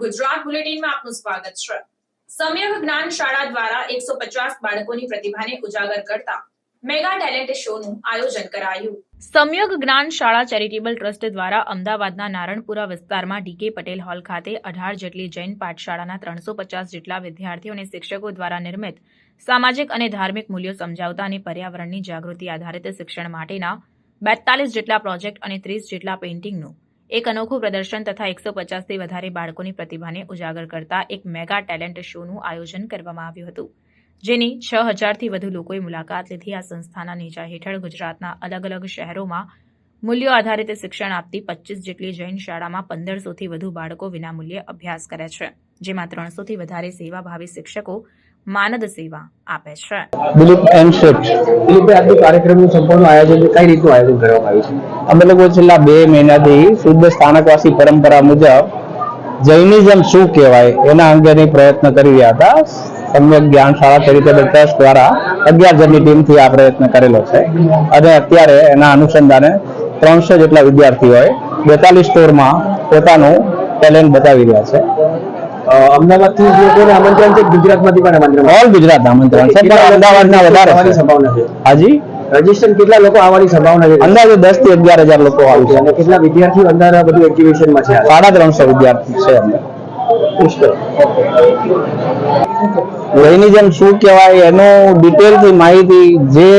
ગુજરાત બુલેટિનમાં આપનું સ્વાગત છે. સમ્યક જ્ઞાન શાળા દ્વારા એકસો પચાસ બાળકોની પ્રતિભાને ઉજાગર કરતા મેગા ટેલેન્ટ શોનું આયોજન કરાયું. સમ્યક જ્ઞાન શાળા ચેરિટેબલ ટ્રસ્ટ દ્વારા અમદાવાદના નારણપુરા વિસ્તારમાં ડીકે પટેલ હોલ ખાતે અઢાર જેટલી જૈન પાઠશાળાના ત્રણસો પચાસ જેટલા વિદ્યાર્થીઓ અને શિક્ષકો દ્વારા નિર્મિત સામાજિક અને ધાર્મિક મૂલ્યો સમજાવતા અને પર્યાવરણની જાગૃતિ આધારિત શિક્ષણ માટેના બેતાલીસ જેટલા પ્રોજેક્ટ અને ત્રીસ જેટલા પેઇન્ટિંગનું એક અનોખું પ્રદર્શન તથા એકસો પચાસથી વધારે બાળકોની પ્રતિભાને ઉજાગર કરતા એક મેગા ટેલેન્ટ શોનું આયોજન કરવામાં આવ્યું હતું, જેની છ હજારથી વધુ લોકોએ મુલાકાત લીધી. આ સંસ્થાના નેજા હેઠળ ગુજરાતના અલગ અલગ શહેરોમાં મૂલ્યો આધારિત શિક્ષણ આપતી પચીસ જેટલી જૈન શાળામાં પંદરસોથી વધુ બાળકો વિનામૂલ્યે અભ્યાસ કરે છે, જેમાં ત્રણસોથી વધારે સેવાભાવી શિક્ષકો માનદ સેવા આપે છે. Dilip and shift. દિલીપભાઈ આજનું કાર્યક્રમનું સંપૂર્ણ આયોજન કઈ રીતનું આયોજન કરવામાં આવ્યું છે? અમે લોકો છેલ્લા બે મહિનાથી શુદ્ધ સ્થાનકવાસી પરંપરા મુજબ જૈનિઝમ શું કહેવાય એના અંગેની પ્રયત્ન કરી રહ્યા હતા. સમ્યક જ્ઞાન ચેરિટેબલ ટ્રસ્ટ દ્વારા અગિયાર જણની ટીમથી આ પ્રયત્ન કરેલો છે. અને અત્યારે એના અનુસંધાને ત્રણસો જેટલા વિદ્યાર્થીઓએ બેતાલીસ સ્ટોરમાં પોતાનું ટેલેન્ટ બતાવી રહ્યા છે. અમદાવાદથી લોકોને આમંત્રણ છે ગુજરાતમાંથી પણ આમંત્રણ ઓલ ગુજરાત આમંત્રણ છે. પણ અમદાવાદના વધારે સંભાવના છે? હાજી? રજિસ્ટર કેટલા લોકો આવવાની સંભાવના છે? અંદાજે દસથી અગિયાર હજાર લોકો આવશે અને કેટલા વિદ્યાર્થીઓ અંદર બધું એક્ઝિબિશનમાં છે? સાડા ત્રણસો વિદ્યાર્થી છે લઈની જેમ શું કહેવાય એનું ડિટેલથી માહિતી જે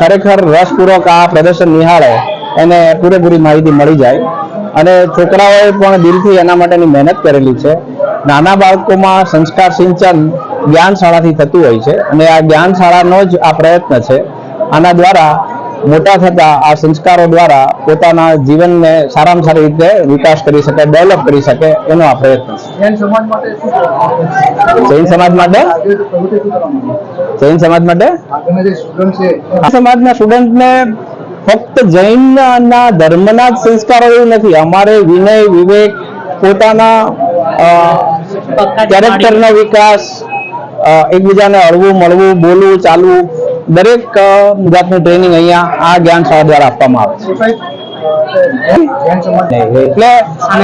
ખરેખર રસપૂર્વક આ પ્રદર્શન નિહાળે એને પૂરેપૂરી માહિતી મળી જાય. અને છોકરાઓએ પણ દિલથી એના માટેની મહેનત કરેલી છે. નાના બાળકોમાં સંસ્કાર સિંચન જ્ઞાન શાળાથી થતું હોય છે અને આ જ્ઞાન શાળાનો જ આ પ્રયત્ન છે. આના દ્વારા મોટા થતા આ સંસ્કારો દ્વારા પોતાના જીવનને સારામાં સારી રીતે વિકાસ કરી શકે ડેવલપ કરી શકે એનો આ પ્રયત્ન છે. જૈન સમાજ માટે જૈન સમાજ માટે? આ સમાજના સ્ટુડન્ટને ફક્ત જૈનના ધર્મના જ સંસ્કારો એવું નથી. અમારે વિનય, વિવેક પોતાના કેરેક્ટરનો વિકાસ એકબીજાને હળવું, મળવું, બોલવું, ચાલવું, દરેક જાતનું ટ્રેનિંગ અહીંયા આ જ્ઞાન શાળા દ્વારા આપવામાં આવે છે. એટલે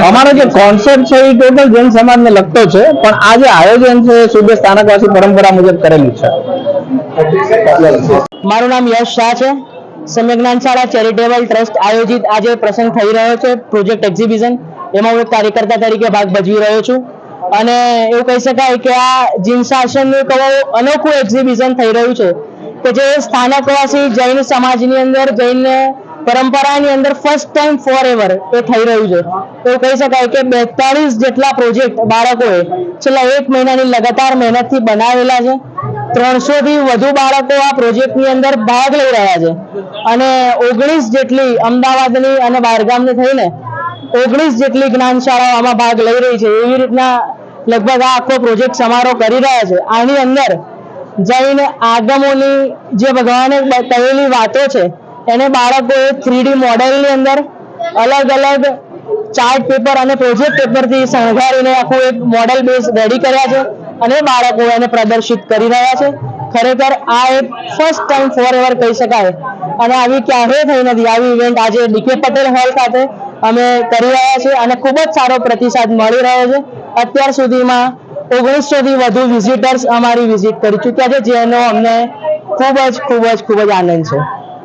અમારો જે કોન્સેપ્ટ છે એ ટોટલ જૈન સમાજને લગતો છે, પણ આ જે આયોજન છે એ શુદ્ધ સ્થાનકવાસી પરંપરા મુજબ કરેલું છે. મારું નામ યશ શાહ છે. સમ્યક જ્ઞાન શાળા ચેરિટેબલ ટ્રસ્ટ આયોજિત આજે પ્રસંગ થઈ રહ્યો છે. Project exhibition. એમાં હું કાર્યકર્તા તરીકે ભાગ ભજવી રહ્યો છું. અને એવું કહી શકાય કે આ જીન શાસનનું એક અનોખું એક્ઝિબિશન થઈ રહ્યું છે કે જે સ્થાનકવાસી જૈન સમાજની અંદર જૈન પરંપરાની અંદર ફર્સ્ટ ટાઈમ ફોર એવર એ થઈ રહ્યું છે. એવું કહી શકાય કે બેતાળીસ જેટલા પ્રોજેક્ટ બાળકોએ છેલ્લા એક મહિનાની લગાતાર મહેનતથી બનાવેલા છે. ત્રણસો થી વધુ બાળકો આ પ્રોજેક્ટની અંદર ભાગ લઈ રહ્યા છે. અને ઓગણીસ જેટલી અમદાવાદની અને બહારગામની થઈને ઓગણીસ જેટલી જ્ઞાન શાળાઓ આમાં ભાગ લઈ રહી છે. એવી રીતના લગભગ આ આખો પ્રોજેક્ટ સમારોહ કરી રહ્યા છે. આની અંદર જૈન આગમોની જે ભગવાને કહેલી વાતો છે, એને બાળકોએ થ્રીડી મોડેલની અંદર અલગ અલગ ચાર્ટ પેપર અને પ્રોજેક્ટ પેપરથી શણગારીને આખું એક મોડેલ બેઝ રેડી કર્યા છે. અને બાળકો એને પ્રદર્શિત કરી રહ્યા છે. ખરેખર આ એક ફર્સ્ટ ટાઈમ ફોર એવર કહી શકાય. અને આવી ક્યારેય થઈ નથી. આવી ઇવેન્ટ આજે ડીકે પટેલ હોલ ખાતે અમે કરી રહ્યા છીએ અને ખૂબ જ સારો પ્રતિસાદ મળી રહ્યો છે. અત્યાર સુધીમાં ઓગણીસોથી વધુ વિઝિટર્સ અમારી વિઝિટ કરી ચૂક્યા છે, જેનો અમને ખૂબ જ ખૂબ જ ખૂબ જ આનંદ છે.